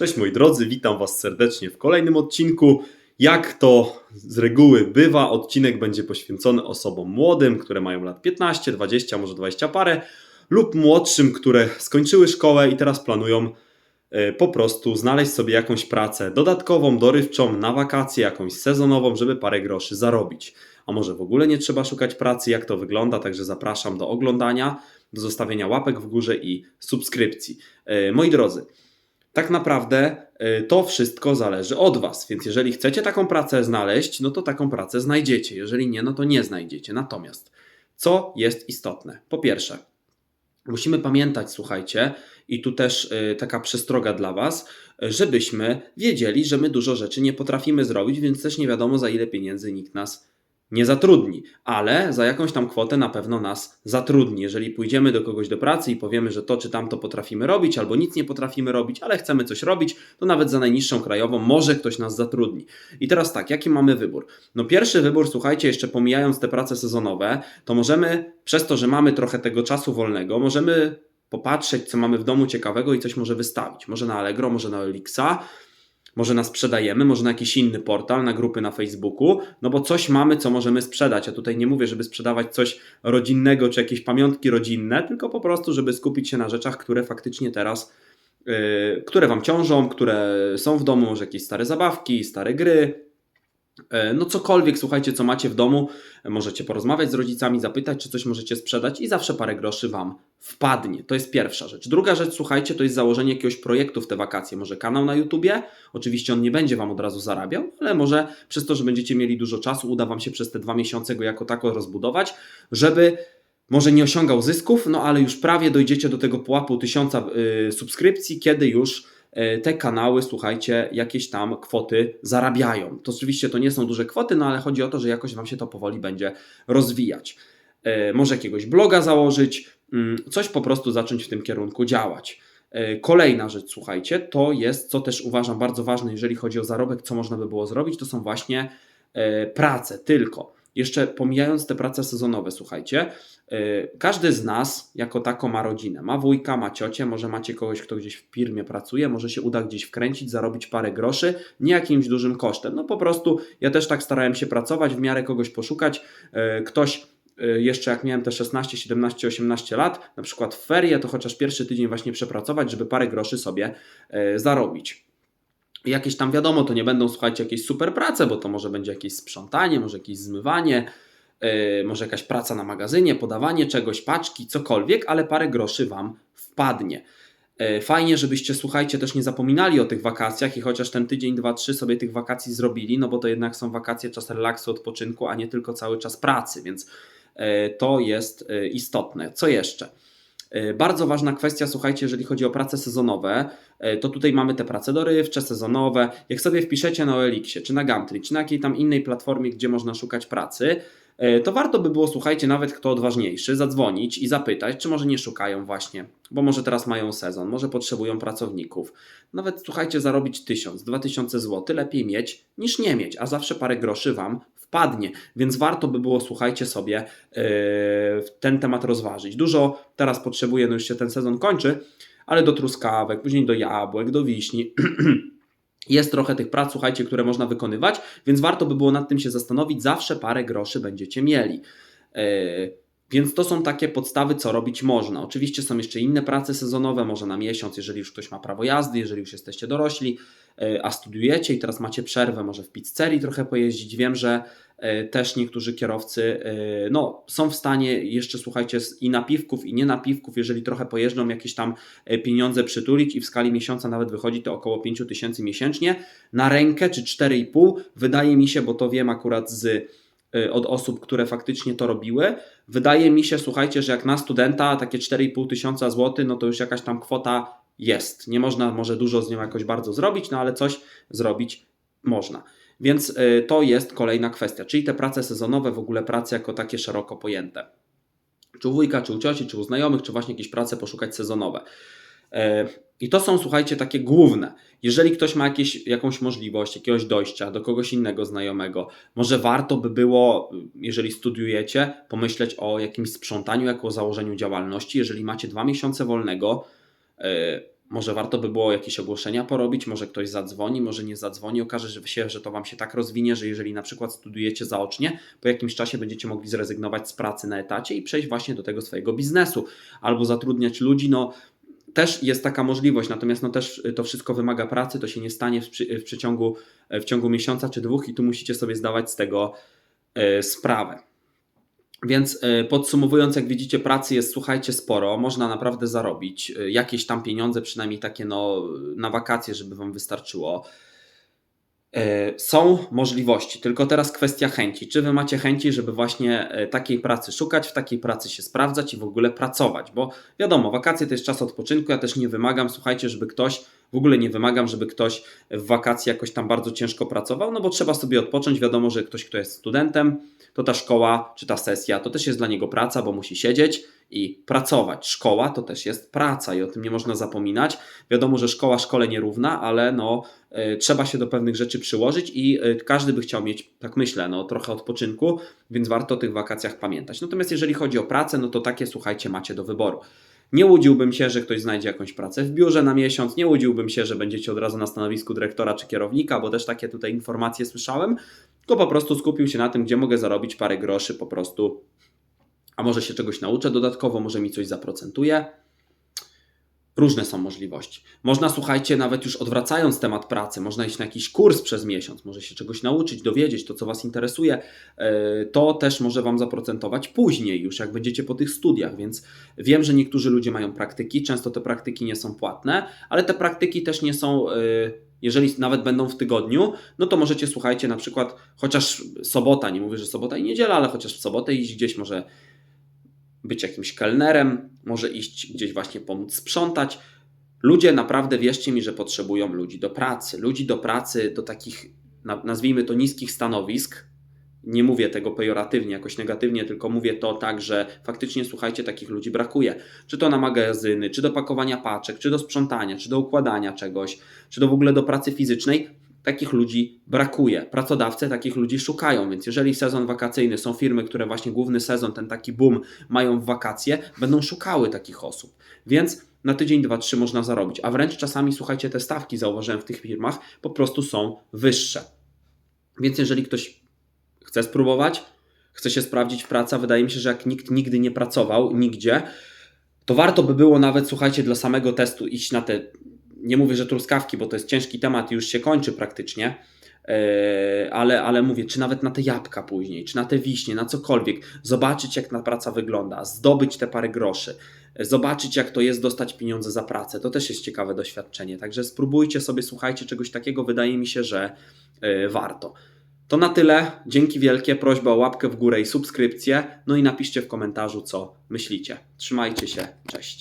Cześć moi drodzy, witam Was serdecznie w kolejnym odcinku. Jak to z reguły bywa, odcinek będzie poświęcony osobom młodym, które mają lat 15, 20, może 20 parę, lub młodszym, które skończyły szkołę i teraz planują e, po prostu znaleźć sobie jakąś pracę dodatkową, dorywczą, na wakacje, jakąś sezonową, żeby parę groszy zarobić. A może w ogóle nie trzeba szukać pracy, jak to wygląda, także zapraszam do oglądania, do zostawienia łapek w górze i subskrypcji. E, Moi drodzy, tak naprawdę y, to wszystko zależy od Was. Więc jeżeli chcecie taką pracę znaleźć, no to taką pracę znajdziecie. Jeżeli nie, no to nie znajdziecie. Natomiast co jest istotne? Po pierwsze, musimy pamiętać, słuchajcie, i tu też y, taka przestroga dla Was, żebyśmy wiedzieli, że my dużo rzeczy nie potrafimy zrobić, więc też nie wiadomo za ile pieniędzy nikt nas nie zatrudni, ale za jakąś tam kwotę na pewno nas zatrudni. Jeżeli pójdziemy do kogoś do pracy i powiemy, że to czy tamto potrafimy robić, albo nic nie potrafimy robić, ale chcemy coś robić, to nawet za najniższą krajową może ktoś nas zatrudni. I teraz tak, jaki mamy wybór? No pierwszy wybór, słuchajcie, jeszcze pomijając te prace sezonowe, to możemy, przez to, że mamy trochę tego czasu wolnego, możemy popatrzeć, co mamy w domu ciekawego i coś może wystawić. Może na Allegro, może na Elixa, może na sprzedajemy, może na jakiś inny portal, na grupy na Facebooku, no bo coś mamy, co możemy sprzedać. Ja tutaj nie mówię, żeby sprzedawać coś rodzinnego czy jakieś pamiątki rodzinne, tylko po prostu, żeby skupić się na rzeczach, które faktycznie teraz, yy, które Wam ciążą, które są w domu, może jakieś stare zabawki, stare gry, no cokolwiek, słuchajcie, co macie w domu, możecie porozmawiać z rodzicami, zapytać, czy coś możecie sprzedać i zawsze parę groszy Wam wpadnie. To jest pierwsza rzecz. Druga rzecz, słuchajcie, to jest założenie jakiegoś projektu w te wakacje. Może kanał na YouTubie, oczywiście on nie będzie Wam od razu zarabiał, ale może przez to, że będziecie mieli dużo czasu, uda Wam się przez te dwa miesiące go jako tako rozbudować, żeby może nie osiągał zysków, no ale już prawie dojdziecie do tego pułapu tysiąca yy, subskrypcji, kiedy już E, te kanały, słuchajcie, jakieś tam kwoty zarabiają. To oczywiście to nie są duże kwoty, no ale chodzi o to, że jakoś Wam się to powoli będzie rozwijać. E, może jakiegoś bloga założyć, mm, coś po prostu zacząć w tym kierunku działać. E, kolejna rzecz, słuchajcie, to jest, co też uważam bardzo ważne, jeżeli chodzi o zarobek, co można by było zrobić, to są właśnie prace tylko. Jeszcze pomijając te prace sezonowe, słuchajcie, yy, każdy z nas jako tako ma rodzinę. Ma wujka, ma ciocię, może macie kogoś, kto gdzieś w firmie pracuje, może się uda gdzieś wkręcić, zarobić parę groszy, nie jakimś dużym kosztem. No po prostu ja też tak starałem się pracować, w miarę kogoś poszukać. Yy, ktoś yy, jeszcze jak miałem te 16, 17, 18 lat, na przykład w ferie, to chociaż pierwszy tydzień właśnie przepracować, żeby parę groszy sobie zarobić jakieś tam wiadomo, to nie będą słuchajcie jakieś super prace, bo to może będzie jakieś sprzątanie, może jakieś zmywanie, yy, może jakaś praca na magazynie, podawanie czegoś, paczki, cokolwiek, ale parę groszy Wam wpadnie. Yy, fajnie, żebyście, słuchajcie, też nie zapominali o tych wakacjach i chociaż ten tydzień, dwa, trzy sobie tych wakacji zrobili, no bo to jednak są wakacje, czas relaksu, odpoczynku, a nie tylko cały czas pracy, więc yy, to jest istotne. Co jeszcze? E, bardzo ważna kwestia, słuchajcie, jeżeli chodzi o prace sezonowe, e, to tutaj mamy te prace dorywcze, sezonowe. Jak sobie wpiszecie na OLX-ie, czy na Gumtree, czy na jakiej tam innej platformie, gdzie można szukać pracy, e, to warto by było, słuchajcie, nawet kto odważniejszy, zadzwonić i zapytać, czy może nie szukają właśnie, bo może teraz mają sezon, może potrzebują pracowników. Nawet, słuchajcie, zarobić 1000, 2000 zł lepiej mieć niż nie mieć, a zawsze parę groszy Wam wpadnie, więc warto by było, słuchajcie sobie, yy, ten temat rozważyć. Dużo teraz potrzebuje, no już się ten sezon kończy, ale do truskawek, później do jabłek, do wiśni. Jest trochę tych prac, słuchajcie, które można wykonywać, więc warto by było nad tym się zastanowić. Zawsze parę groszy będziecie mieli. Więc to są takie podstawy, co robić można. Oczywiście są jeszcze inne prace sezonowe, może na miesiąc, jeżeli już ktoś ma prawo jazdy, jeżeli już jesteście dorośli, e, a studiujecie i teraz macie przerwę, może w pizzerii trochę pojeździć. Wiem, że e, też niektórzy kierowcy e, no, są w stanie jeszcze, słuchajcie, i napiwków, i nie napiwków, jeżeli trochę pojeżdżą, jakieś tam pieniądze przytulić i w skali miesiąca nawet wychodzi to około 5 tysięcy miesięcznie na rękę, czy 4,5. Wydaje mi się, bo to wiem akurat z od osób, które faktycznie to robiły. Wydaje mi się, słuchajcie, że jak na studenta takie 4,5 tysiąca złotych, no to już jakaś tam kwota jest. Nie można może dużo z nią jakoś bardzo zrobić, no ale coś zrobić można. Więc y, to jest kolejna kwestia, czyli te prace sezonowe, w ogóle prace jako takie szeroko pojęte. Czy u wujka, czy u cioci, czy u znajomych, czy właśnie jakieś prace poszukać sezonowe. E, I to są, słuchajcie, takie główne. Jeżeli ktoś ma jakieś, jakąś możliwość, jakiegoś dojścia do kogoś innego znajomego, może warto by było, jeżeli studiujecie, pomyśleć o jakimś sprzątaniu, jako o założeniu działalności. Jeżeli macie dwa miesiące wolnego, e, może warto by było jakieś ogłoszenia porobić, może ktoś zadzwoni, może nie zadzwoni. Okaże się, że to Wam się tak rozwinie, że jeżeli na przykład studujecie zaocznie, po jakimś czasie będziecie mogli zrezygnować z pracy na etacie i przejść właśnie do tego swojego biznesu albo zatrudniać ludzi. No, też jest taka możliwość, natomiast no też to wszystko wymaga pracy, to się nie stanie w, w, przeciągu, w ciągu miesiąca czy dwóch i tu musicie sobie zdawać z tego e, sprawę. Więc podsumowując, jak widzicie, pracy jest, słuchajcie, sporo, można naprawdę zarobić jakieś tam pieniądze, przynajmniej takie no, na wakacje, żeby Wam wystarczyło. E, Są możliwości, tylko teraz kwestia chęci. Czy Wy macie chęci, żeby właśnie e, takiej pracy szukać, w takiej pracy się sprawdzać i w ogóle pracować? Bo wiadomo, wakacje to jest czas odpoczynku, ja też nie wymagam, słuchajcie, żeby ktoś, w ogóle nie wymagam, żeby ktoś w wakacje jakoś tam bardzo ciężko pracował, no bo trzeba sobie odpocząć. Wiadomo, że ktoś, kto jest studentem, to ta szkoła czy ta sesja to też jest dla niego praca, bo musi siedzieć i pracować. Szkoła to też jest praca i o tym nie można zapominać. Wiadomo, że szkoła szkole nierówna, ale no, y, trzeba się do pewnych rzeczy przyłożyć i y, każdy by chciał mieć, tak myślę, no, trochę odpoczynku, więc warto o tych wakacjach pamiętać. Natomiast jeżeli chodzi o pracę, no to takie słuchajcie, macie do wyboru. Nie łudziłbym się, że ktoś znajdzie jakąś pracę w biurze na miesiąc, nie łudziłbym się, że będziecie od razu na stanowisku dyrektora czy kierownika, bo też takie tutaj informacje słyszałem, tylko po prostu skupił się na tym, gdzie mogę zarobić parę groszy po prostu, a może się czegoś nauczę dodatkowo, może mi coś zaprocentuje. Różne są możliwości. Można, słuchajcie, nawet już odwracając temat pracy, można iść na jakiś kurs przez miesiąc, może się czegoś nauczyć, dowiedzieć to, co Was interesuje. Yy, To też może Wam zaprocentować później, już jak będziecie po tych studiach. Więc wiem, że niektórzy ludzie mają praktyki, często te praktyki nie są płatne, ale te praktyki też nie są. yy, Jeżeli nawet będą w tygodniu, no to możecie, słuchajcie, na przykład chociaż sobota, nie mówię, że sobota i niedziela, ale chociaż w sobotę iść gdzieś, może być jakimś kelnerem, może iść gdzieś właśnie pomóc sprzątać. Ludzie naprawdę, wierzcie mi, że potrzebują ludzi do pracy. Ludzi do pracy, do takich, na- nazwijmy to, niskich stanowisk. Nie mówię tego pejoratywnie, jakoś negatywnie, tylko mówię to tak, że faktycznie, słuchajcie, takich ludzi brakuje. Czy to na magazyny, czy do pakowania paczek, czy do sprzątania, czy do układania czegoś, czy do w ogóle do pracy fizycznej. Takich ludzi brakuje. Pracodawcy takich ludzi szukają, więc jeżeli sezon wakacyjny, są firmy, które właśnie główny sezon, ten taki boom mają w wakacje, będą szukały takich osób. Więc na tydzień, dwa, trzy można zarobić. A wręcz czasami, słuchajcie, te stawki, zauważyłem w tych firmach, po prostu są wyższe. Więc jeżeli ktoś chce spróbować, chce się sprawdzić w pracy, a wydaje mi się, że jak nikt nigdy nie pracował, nigdzie, to warto by było nawet, słuchajcie, dla samego testu iść na te, nie mówię, że truskawki, bo to jest ciężki temat i już się kończy praktycznie, Yy, ale, ale mówię, czy nawet na te jabłka później, czy na te wiśnie, na cokolwiek, zobaczyć jak ta praca wygląda, zdobyć te parę groszy, zobaczyć jak to jest dostać pieniądze za pracę, to też jest ciekawe doświadczenie, także spróbujcie sobie, słuchajcie czegoś takiego, wydaje mi się, że yy, warto. To na tyle, dzięki wielkie, prośba o łapkę w górę i subskrypcję, no i napiszcie w komentarzu co myślicie. Trzymajcie się, cześć.